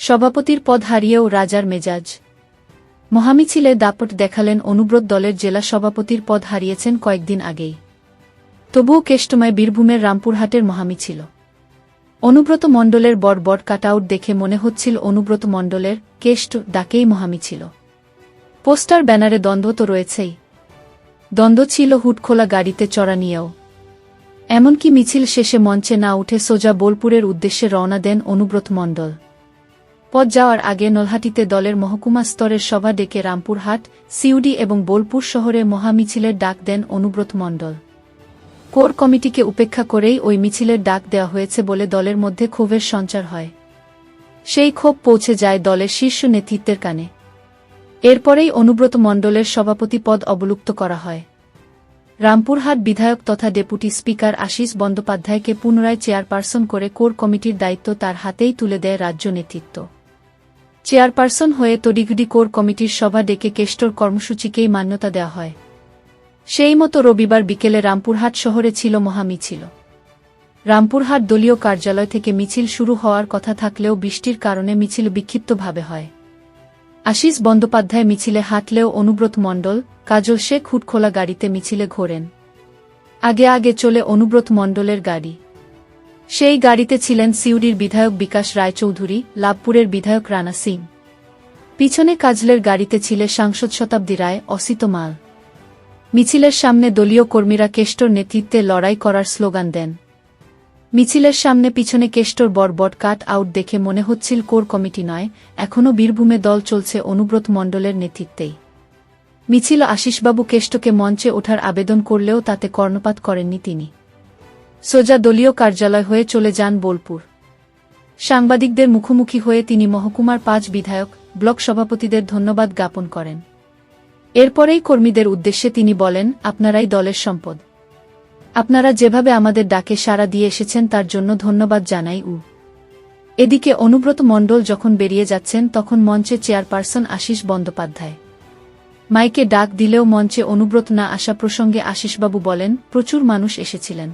সভাপতির পদ হারিয়েও রাজার মেজাজ। মহামিছিলে দাপট দেখালেন অনুব্রত দলের জেলা সভাপতির পদ হারিয়েছেন কয়েকদিন আগেই। তবুও কেষ্টময় বীরভূমের রামপুরহাটের মহামিছিল অনুব্রত মণ্ডলের বড় বড় কাটআউট দেখে মনে হচ্ছিল অনুব্রত মণ্ডলের কেষ্ট ডাকেই মহামিছিল পোস্টার ব্যানারে দ্বন্দ্ব তো রয়েছেই। দ্বন্দ্ব ছিল হুটখোলা গাড়িতে চড়া নিয়েও। এমনকি মিছিল শেষে মঞ্চে না উঠে সোজা বোলপুরের উদ্দেশ্যে রওনা দেন অনুব্রত মণ্ডল। পথ যাওয়ার আগে নলহাটিতে দলের মহকুমা স্তরের সভা ডেকে রামপুরহাট, সিউডি এবং বোলপুর শহরে মহামিছিলের ডাক দেন অনুব্রত মণ্ডল। কোর কমিটিকে উপেক্ষা করেই ওই মিছিলের ডাক দেওয়া হয়েছে বলে দলের মধ্যে ক্ষোভের সঞ্চার হয়। সেই ক্ষোভ পৌঁছে যায় দলের শীর্ষ নেতৃত্বের কানে। এরপরেই অনুব্রত মণ্ডলের সভাপতি পদ অবলুপ্ত করা হয়। রামপুরহাট বিধায়ক তথা ডেপুটি স্পিকার আশিস বন্দ্যোপাধ্যায়কে পুনরায় চেয়ারপারসন করে কোর কমিটির দায়িত্ব তার হাতেই তুলে দেয় রাজ্য নেতৃত্ব। চেয়ারপারসন হয়ে তড়িঘড়ি কোর কমিটির সভা ডেকে কেষ্টর কর্মসূচিকেই মান্যতা দেওয়া হয়। সেই মতো রবিবার বিকেলে রামপুরহাট শহরে ছিল মহামিছিল। রামপুরহাট দলীয় কার্যালয় থেকে মিছিল শুরু হওয়ার কথা থাকলেও বৃষ্টির কারণে মিছিল বিক্ষিপ্তভাবে হয়। আশিস বন্দ্যোপাধ্যায় মিছিলে হাঁটলেও অনুব্রত মণ্ডল, কাজল শেখ হুটখোলা গাড়িতে মিছিলে ঘোরেন। আগে আগে চলে অনুব্রত মণ্ডলের গাড়ি। সেই গাড়িতে ছিলেন সিউড়ির বিধায়ক বিকাশ রায়চৌধুরী, লাভপুরের বিধায়ক রানা সিং। পিছনে কাজলের গাড়িতে ছিল সাংসদ শতাব্দী রায়, অসিত মাল। মিছিলের সামনে দলীয় কর্মীরা কেষ্টর নেতৃত্বে লড়াই করার স্লোগান দেন। মিছিলের সামনে পিছনে কেষ্টর বড় কাট আউট দেখে মনে হচ্ছিল কোর কমিটি নয়, এখনও বীরভূমে দল চলছে অনুব্রত মণ্ডলের নেতৃত্বেই। মিছিল আশিসবাবু কেষ্টকে মঞ্চে ওঠার আবেদন করলেও তাতে কর্ণপাত করেননি তিনি। সোজা দলীয় কার্যালয় হয়ে চলে যান বোলপুর। সাংবাদিকদের মুখোমুখি হয়ে তিনি মহকুমার পাঁচ বিধায়ক, ব্লক সভাপতিদের ধন্যবাদ জ্ঞাপন করেন। এরপরেই কর্মীদের উদ্দেশ্যে তিনি বলেন, আপনারাই দলের সম্পদ। আপনারা যেভাবে আমাদের ডাকে সাড়া দিয়ে এসেছেন তার জন্য ধন্যবাদ জানাই উ। এদিকে অনুব্রত মণ্ডল যখন বেরিয়ে যাচ্ছেন, তখন মঞ্চে চেয়ারপারসন আশিস বন্দ্যোপাধ্যায়। মাইকে ডাক দিলেও মঞ্চে অনুব্রত না আসা প্রসঙ্গে আশিসবাবু বলেন, প্রচুর মানুষ এসেছিলেন।